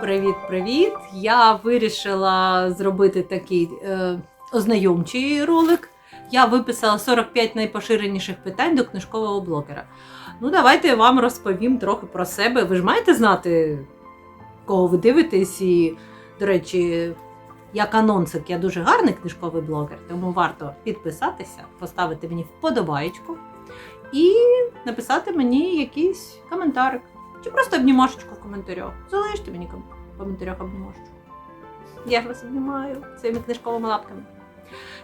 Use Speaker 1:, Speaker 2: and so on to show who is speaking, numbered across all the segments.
Speaker 1: Привіт-привіт! Я вирішила зробити такий е, ознайомчий ролик. Я виписала 45 найпоширеніших питань до книжкового блогера. Ну, давайте я вам розповім трохи про себе. Ви ж маєте знати, кого ви дивитесь, і, до речі, як анонсик, я дуже гарний книжковий блогер, тому варто підписатися, поставити мені вподобаєчку і написати мені якийсь коментарик. Чи просто обнімашечку в коментарях. Залиште мені в коментарях обнімашечку. Я ж вас обнімаю своїми книжковими лапками.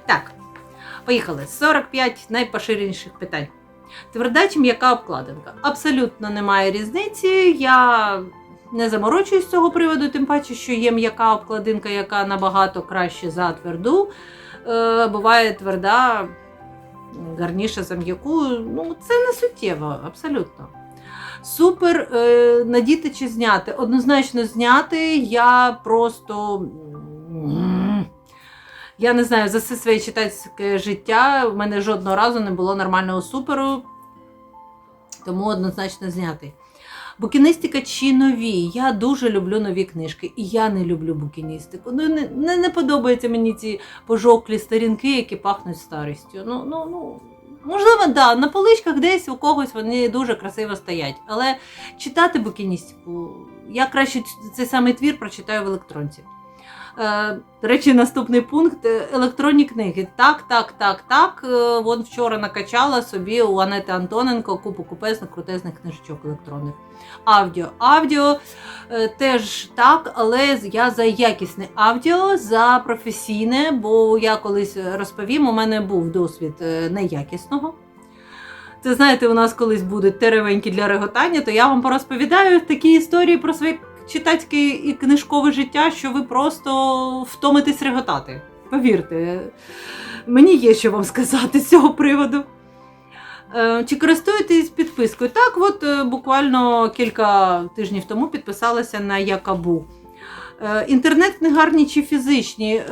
Speaker 1: Так, поїхали. 45 найпоширеніших питань. Тверда чи м'яка обкладинка? Абсолютно немає різниці. Я не заморочуюсь з цього приводу, тим паче, що є м'яка обкладинка, яка набагато краще за тверду. Е, буває тверда гарніша за м'яку. Ну, це не суттєво, абсолютно. Супер е, надіти чи зняти. Однозначно зняти. Я просто. Я не знаю, за все своє читацьке життя в мене жодного разу не було нормального суперу, тому однозначно зняти. Букіністика чи нові. Я дуже люблю нові книжки, і я не люблю букіністику. Ну, не, не, не подобаються мені ці пожовклі сторінки, які пахнуть старістю. Ну, ну, ну, можливо, да, на поличках десь у когось вони дуже красиво стоять. Але читати букіністику, я краще цей самий твір прочитаю в електронці. Е, до речі, наступний пункт е, електронні книги. Так, так, так, так. Е, Вон вчора накачала собі у Анети Антоненко купу купесних крутезних книжечок електронних. Аудіо. Аудіо теж так, але я за якісне аудіо, за професійне, бо я колись розповім, у мене був досвід неякісного. Це знаєте, у нас колись будуть теревенькі для реготання, то я вам порозповідаю такі історії про своє читацьке і книжкове життя, що ви просто втомитесь реготати. Повірте, мені є що вам сказати з цього приводу. Е, Чи користуєтесь підпискою? Так, от е, буквально кілька тижнів тому підписалася на Якабу. Е, Інтернет-книгарні чи фізичні,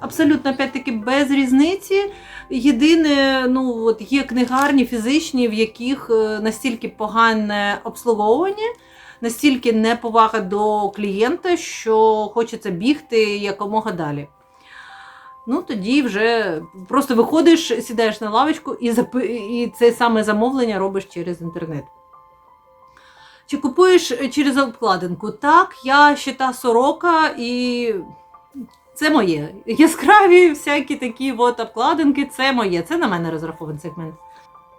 Speaker 1: абсолютно опять-таки без різниці. Єдине, ну от є книгарні фізичні, в яких настільки погане обслуговування, настільки неповага до клієнта, що хочеться бігти якомога далі. Ну, тоді вже просто виходиш, сідаєш на лавочку і, запи... і це саме замовлення робиш через інтернет. Чи купуєш через обкладинку? Так, я щита сорока і це моє. Яскраві всякі такі от обкладинки, це моє. Це на мене розрахований сегмент.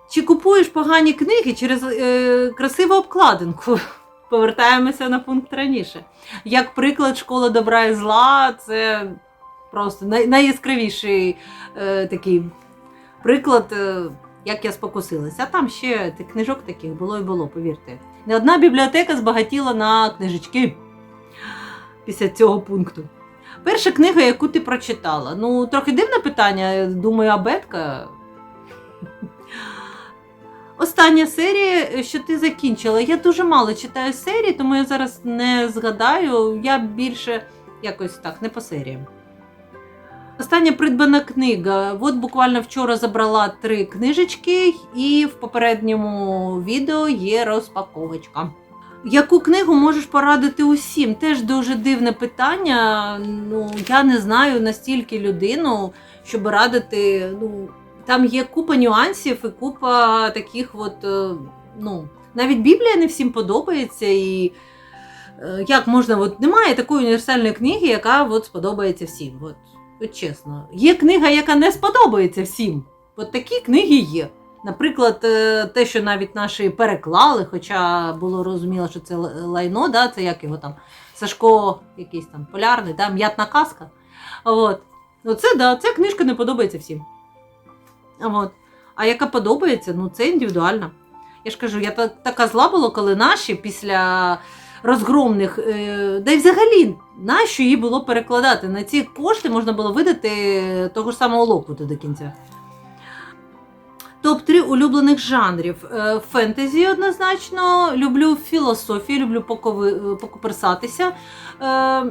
Speaker 1: Чи купуєш погані книги через е, красиву обкладинку? Повертаємося на пункт раніше. Як приклад, школа добра і зла це просто най- найяскравіший е, такий приклад, е, як я спокусилася. А там ще тих книжок таких було і було, повірте. Не одна бібліотека збагатіла на книжечки після цього пункту. Перша книга, яку ти прочитала. Ну, трохи дивне питання, думаю, абетка. Остання серія, що ти закінчила. Я дуже мало читаю серії, тому я зараз не згадаю. Я більше якось так, не по серіям. Остання придбана книга. От буквально вчора забрала три книжечки, і в попередньому відео є розпаковочка. Яку книгу можеш порадити усім? Теж дуже дивне питання. Ну, я не знаю настільки людину, щоб радити. Ну, там є купа нюансів і купа таких, от, е, ну, навіть Біблія не всім подобається. І е, як можна, от немає такої універсальної книги, яка от сподобається всім. От, от чесно. Є книга, яка не сподобається всім. От такі книги є. Наприклад, е, те, що навіть наші переклали, хоча було розуміло, що це лайно, да, це як його там, Сашко якийсь там полярний, да, м'ятна казка. От. Ну, це, да, ця книжка не подобається всім. От. А яка подобається, ну це індивідуально. Я ж кажу, я та, така зла була, коли наші після розгромних, е, да й взагалі, нащо її було перекладати? На ці кошти можна було видати того ж самого Локвуду до кінця. Топ-3 улюблених жанрів. Е, Фентезі однозначно. Люблю філософію, люблю покови- покуперсатися. Е,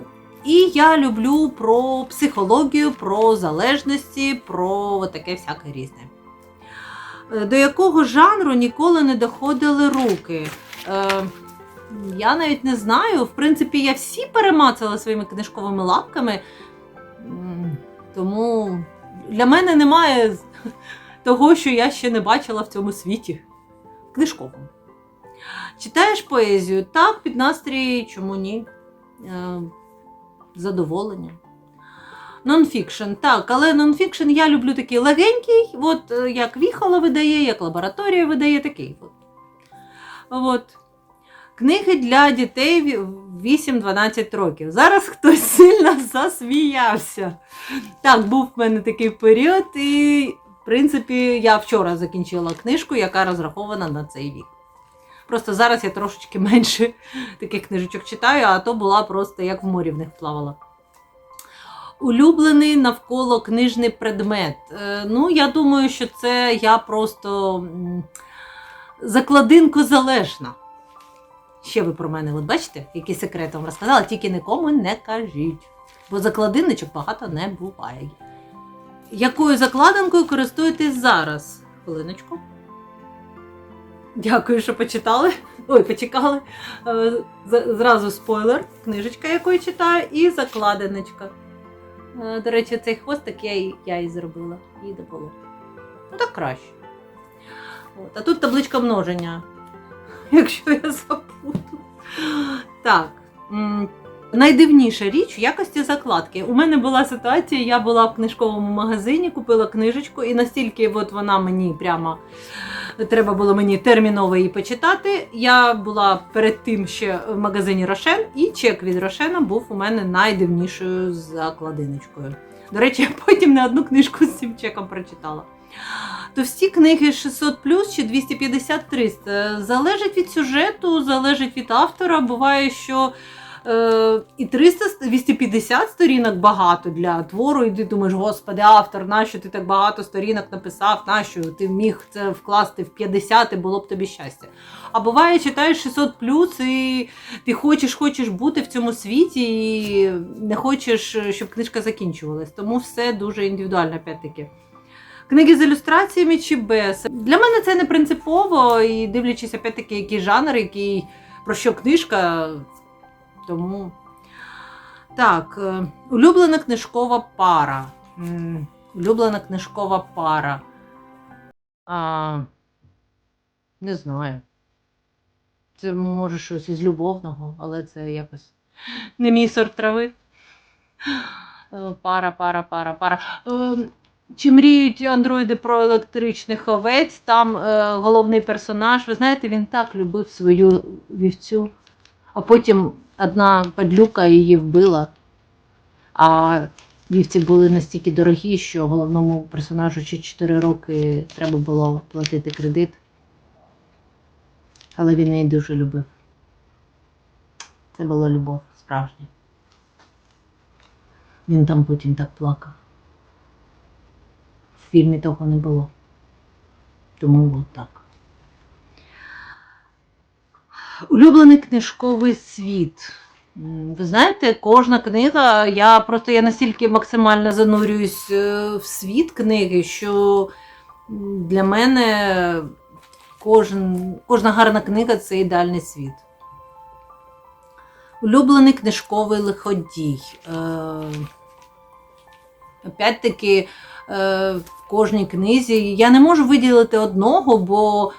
Speaker 1: І я люблю про психологію, про залежності, про таке всяке різне. Е, До якого жанру ніколи не доходили руки? Е, Я навіть не знаю. В принципі, я всі перемацала своїми книжковими лапками. Тому для мене немає того, що я ще не бачила в цьому світі. Книжковому. Читаєш поезію? Так, під настрій, чому ні? Е, Задоволення. Нонфікшн, так, але нонфікшн я люблю такий легенький, от е, як Віхола видає, як лабораторія видає такий. От. От. Книги для дітей 8-12 років. Зараз хтось сильно засміявся. Так, був в мене такий період, і, в принципі, я вчора закінчила книжку, яка розрахована на цей вік. Просто зараз я трошечки менше таких книжечок читаю, а то була просто як в морі в них плавала. Улюблений навколо книжний предмет. Е, Ну, я думаю, що це я просто закладинку залежна. Ще ви про мене, от бачите, який секрет вам розказала, тільки нікому не кажіть. Бо закладиночок багато не буває. Якою закладинкою користуєтесь зараз? Хвилиночку. Дякую, що почитали. Ой, почекали. Е, Зразу спойлер, книжечка, яку я читаю, і закладиночка. Е, До речі, цей хвостик я і, я і зробила. І де. Ну так краще. От. А тут табличка множення. Якщо я забуду. Так. Найдивніша річ в якості закладки. У мене була ситуація, я була в книжковому магазині, купила книжечку, і настільки от вона мені прямо треба було мені терміново її почитати. Я була перед тим ще в магазині Рошен, і чек від Рошена був у мене найдивнішою закладиночкою. До речі, я потім не одну книжку з цим чеком прочитала. Товсті книги 600 плюс чи 250-300. Залежить від сюжету, залежить від автора. Буває, що і 300, 250 сторінок багато для твору, і ти думаєш, господи, автор, нащо ти так багато сторінок написав, нащо ти міг це вкласти в 50 і було б тобі щастя. А буває, читаєш 600 плюс, і ти хочеш, хочеш бути в цьому світі і не хочеш, щоб книжка закінчувалась. Тому все дуже індивідуально, опять-таки. Книги з ілюстраціями чи без. Для мене це не принципово, і дивлячись, опять-таки, який жанр, який, про що книжка. Тому. Так, е, улюблена книжкова пара. Улюблена книжкова пара. А, не знаю. Це може щось із любовного, але це якось не мій сорт трави. Е, Пара, пара, пара, пара. Е, Чи мріють андроїди про електричних овець? Там головний персонаж, ви знаєте, він так любив свою вівцю, а потім одна падлюка її вбила. А вівці були настільки дорогі, що головному персонажу чи 4 роки треба було платити кредит. Але він її дуже любив. Це була любов справжня. Він там потім так плакав. В фільмі того не було. Тому от так. Улюблений книжковий світ. Ви знаєте, кожна книга, я просто я настільки максимально занурююсь е, в світ книги, що для мене кожен, кожна гарна книга це ідеальний світ. Улюблений книжковий лиходій. Е, опять-таки, е, в кожній книзі я не можу виділити одного, бо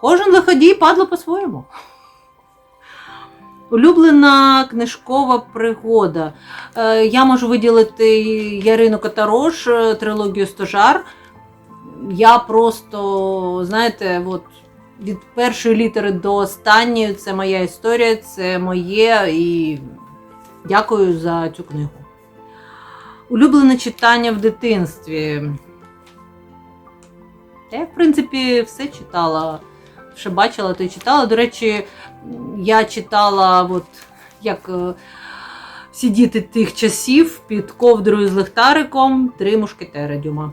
Speaker 1: кожен лиходій падло по-своєму. Улюблена книжкова пригода. Е, я можу виділити Ярину Катарош, е, трилогію Стожар. Я просто, знаєте, от від першої літери до останньої це моя історія, це моє і дякую за цю книгу. Улюблене читання в дитинстві. Я, в принципі, все читала. Що бачила, то й читала. До речі, я читала, от, як е, всі діти тих часів під ковдрою з лихтариком три мушкетери Дюма.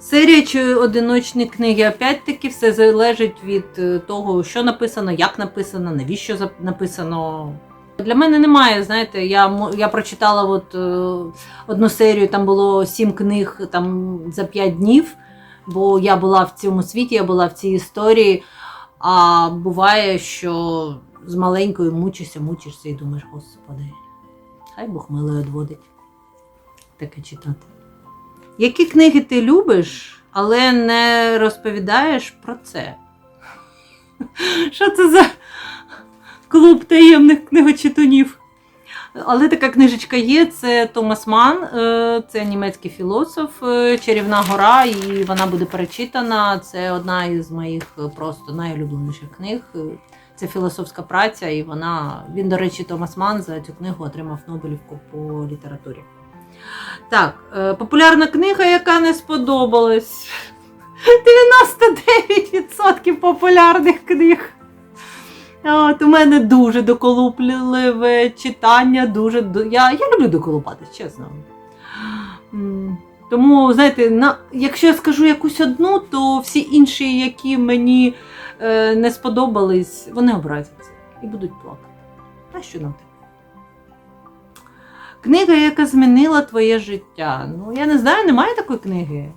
Speaker 1: Серія чи одиночні книги, опять-таки, все залежить від е, того, що написано, як написано, навіщо написано. Для мене немає, знаєте, я, я прочитала от, е, одну серію, там було сім книг там, за п'ять днів, бо я була в цьому світі, я була в цій історії. А буває, що з маленькою мучишся, мучишся і думаєш, господи, хай Бог мило одводить таке читати. Які книги ти любиш, але не розповідаєш про це? Що це за клуб таємних книгочитунів? Але така книжечка є: це Томас Ман, е, це німецький філософ, е, Чарівна гора, і вона буде перечитана. Це одна із моїх е, просто найулюбленіших книг. Це філософська праця, і вона. Він, до речі, Томас Ман за цю книгу отримав Нобелівку по літературі. Так, популярна книга, яка не сподобалась. 99% популярних книг. От, у мене дуже доколупливе читання, дуже до- я, я люблю доколупатись, чесно. Тому, знаєте, на, якщо я скажу якусь одну, то всі інші, які мені е, не сподобались, вони образяться і будуть плакати. А що нам таке? Книга, яка змінила твоє життя. Ну, я не знаю, немає такої книги.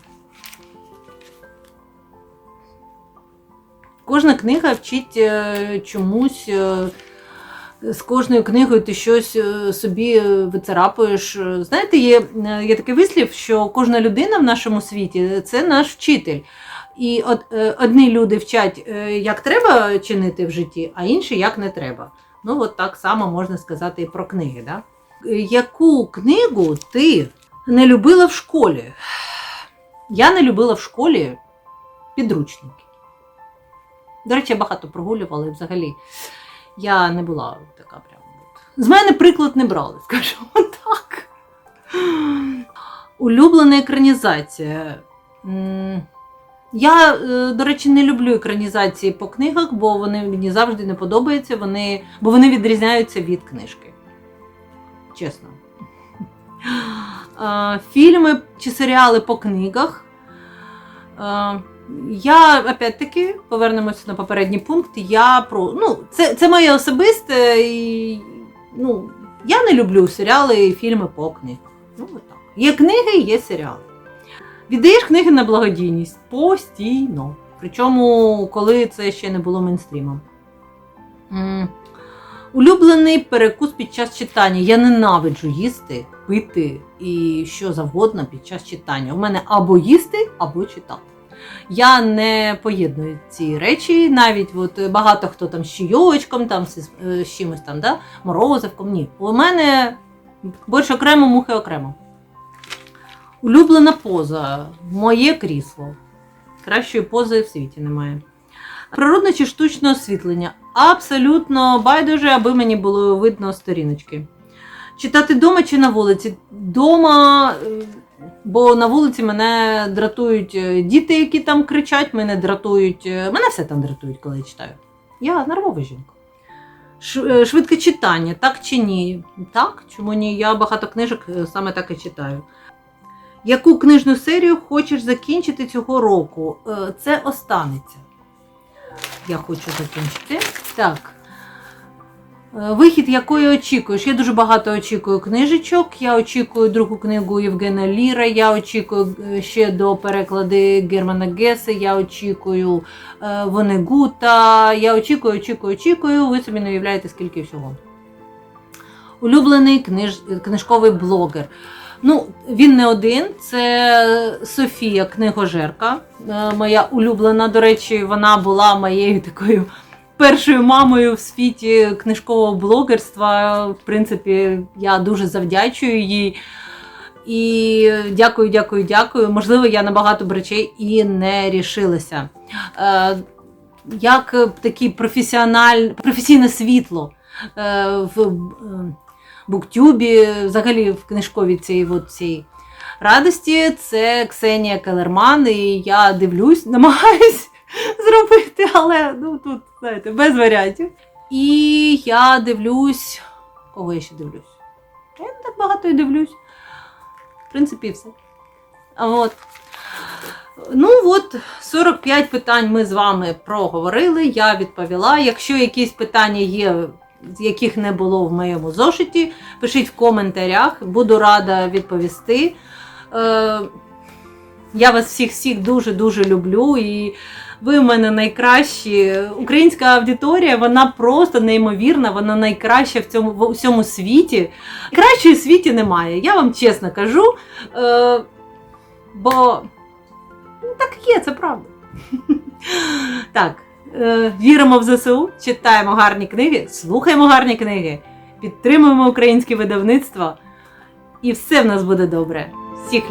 Speaker 1: Кожна книга вчить е, чомусь. е, З кожною книгою ти щось е, собі вицарапуєш. Знаєте, є, є такий вислів, що кожна людина в нашому світі це наш вчитель. І е, одні люди вчать, як треба чинити в житті, а інші як не треба. Ну, от так само можна сказати і про книги. Да? Яку книгу ти не любила в школі? Я не любила в школі підручники. До речі, я багато прогулювала і взагалі я не була така прям. З мене приклад не брали, скажімо так. Улюблена екранізація. Я, е, до речі, не люблю екранізації по книгах, бо вони мені завжди не подобаються, вони, бо вони відрізняються від книжки. Чесно. Е, Фільми чи серіали по книгах. Я опять-таки повернемося на попередній пункт. Я про ну, це, це моє особисте. І, ну, я не люблю серіали і фільми по книгах. Ну, отак. Є книги, є серіали. Віддаєш книги на благодійність постійно. Причому, коли це ще не було мейнстрімом. Улюблений перекус під час читання. Я ненавиджу їсти, пити і що завгодно під час читання. У мене або їсти, або читати. Я не поєдную ці речі, навіть от багато хто там з чайочком, там з, е, з чимось там, да? морозивком. Ні. У мене борщ окремо, мухи окремо. Улюблена поза. Моє крісло. Кращої пози в світі немає. Природне чи штучне освітлення. Абсолютно байдуже, аби мені було видно сторіночки. Читати вдома чи на вулиці? Дома, е, бо на вулиці мене дратують е, діти, які там кричать, мене дратують. е, Мене все там дратують, коли я читаю. Я нервова жінка. Е, Швидке читання, так чи ні? Так, чому ні? Я багато книжок саме так і читаю. Яку книжну серію хочеш закінчити цього року? Це останеться. Я хочу закінчити. Так. Е, Вихід, якої очікуєш? Я дуже багато очікую книжечок. Я очікую другу книгу Євгена Ліра. Я очікую е, ще до переклади Германа Геси. Я очікую е, Вонегута. Я очікую, очікую, очікую. Ви собі не уявляєте, скільки всього. Улюблений книж... книжковий блогер. Ну, він не один. Це Софія Книгожерка. Моя улюблена. До речі, вона була моєю такою першою мамою в світі книжкового блогерства. В принципі, я дуже завдячую їй. І дякую, дякую, дякую. Можливо, я на багато б речей і не рішилася. Е, як е, такий професіональ... професійне світло е, в е, буктюбі, взагалі в книжковій цій, от цій радості, це Ксенія Келерман, і я дивлюсь, намагаюсь зробити, але ну тут, знаєте, без варіантів. І я дивлюсь. Кого я ще дивлюсь? Я не так багато і дивлюсь. В принципі, все. От. Ну от, 45 питань ми з вами проговорили. Я відповіла. Якщо якісь питання є, яких не було в моєму зошиті, пишіть в коментарях, буду рада відповісти. Е, я вас всіх всіх дуже-дуже люблю і Ви в мене найкращі. Українська аудиторія, вона просто неймовірна, вона найкраща в цьому в усьому світі. Кращої в світі немає. Я вам чесно кажу. Е, бо ну, так є, це правда. Так, е, віримо в ЗСУ, читаємо гарні книги, слухаємо гарні книги, підтримуємо українське видавництво, і все в нас буде добре. Всіх люблю.